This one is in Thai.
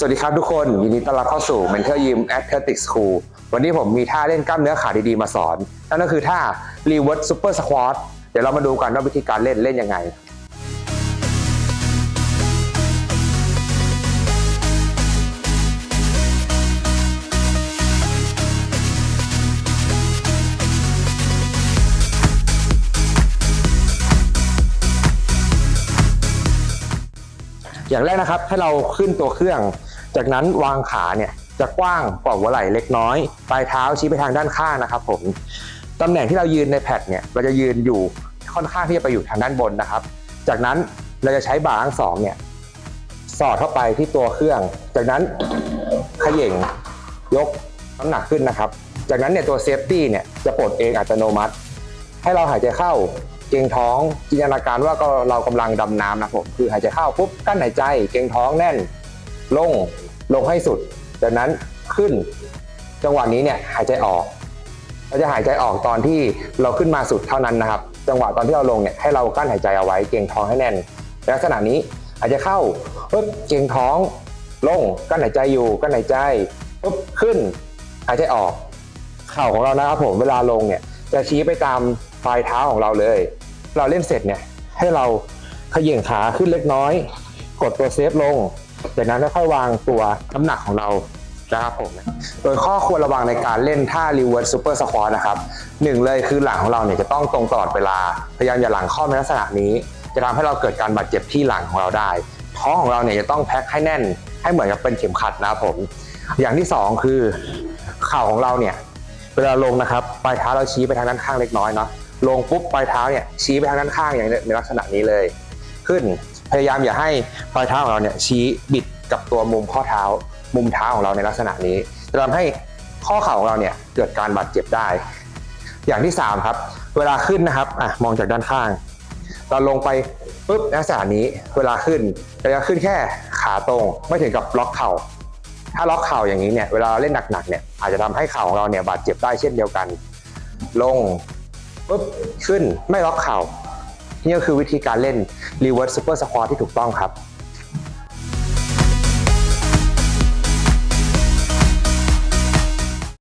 สวัสดีครับทุกคน ยินดีต้อนรับเข้าสู่ Mentor Gym Athletics School วันนี้ผมมีท่าเล่นกล้ามเนื้อขาดีๆ มาสอน นั่นก็คือท่า Reverse Super Squat เดี๋ยวเรามาดูกันว่าวิธีการเล่นเล่นยังไง อย่างแรกนะครับให้เราขึ้นตัวเครื่อง จากนั้นวางขาเนี่ยจะกว้างกว่าหัวไหล่เล็กน้อย ปลายเท้าชี้ไปทางด้านข้างนะครับผม ตำแหน่งที่เรายืนในแพดเนี่ยเราจะยืนอยู่ค่อนข้างที่จะไปอยู่ทางด้านบนนะครับ จากนั้นเราจะใช้บ่าทั้งสองเนี่ยสอดเข้าไปที่ตัวเครื่อง จากนั้นขย่งยกน้ำหนักขึ้นนะครับ จากนั้นเนี่ยตัวเซฟตี้เนี่ยจะปลดเองอัตโนมัติ ให้เราหายใจเข้าเกรงท้องจินตนาการว่าก็เรากำลังดำน้ำนะผมคือหายใจเข้าปุ๊บกั้นหายใจเกรงท้องแน่น ลง ลงให้สุดจากนั้นขึ้นจังหวะนี้เนี่ยหายใจออกเราจะหายใจออกตอนที่เราขึ้นมาสุดเท่านั้นนะครับ จังหวะตอนที่เราลงเนี่ยให้เรากั้นหายใจเอาไว้เกรงท้องให้แน่นลักษณะนี้หายใจเข้าปุ๊บเกรงท้อง ลงกั้นหายใจอยู่กั้นหายใจปุ๊บขึ้น หายใจออก เข่าของเรานะครับผมเวลาลงเนี่ยจะชี้ไปตามปลายเท้าของเราเลย เราเล่นเสร็จเนี่ยให้เราขย่งขาขึ้นเล็กน้อย กดตัวเซฟลง จากนั้นค่อยวางตัวน้ำหนักของเรานะครับผมโดยข้อควรระวังในการเล่นท่า reverse super squat นะครับหนึ่งเลยคือหลังของเราเนี่ยจะต้องตรงตลอดเวลา พยายามอย่าหลังข้อในลักษณะนี้ จะทำให้เราเกิดการบาดเจ็บที่หลังของเราได้ ท้องของเราเนี่ยจะต้องแพ็คให้แน่น ให้เหมือนกับเป็นเข็มขัดนะครับผม อย่างที่สองคือเข่าของเราเนี่ยเวลาลงนะครับปลายเท้าเราชี้ไปทางด้านข้างเล็กน้อยเนาะลงปุ๊บปลายเท้าเนี่ยชี้ไปทางด้านข้างอย่างในลักษณะนี้เลย ขึ้น พยายามอย่าให้ปลายเท้าของเราเนี่ยชี้บิดกับตัวมุมข้อเท้า มุมเท้าของเราในลักษณะนี้จะทำให้ข้อเข่าของเราเนี่ยเกิดการบาดเจ็บได้ อย่างที่สามครับ เวลาขึ้นนะครับอะมองจากด้านข้าง เราลงไปปุ๊บลักษณะนี้เวลาขึ้นเราจะขึ้นแค่ขาตรงไม่ถึงกับล็อกเข่า ถ้าล็อกเข่าอย่างนี้เนี่ยเวลาเราเล่นหนักๆเนี่ยอาจจะทำให้เข่าของเราเนี่ยบาดเจ็บได้เช่นเดียวกัน ลงปุ๊บขึ้นไม่ล็อกเข่า นี่ก็คือวิธีการเล่น reverse super squat ที่ถูกต้องครับ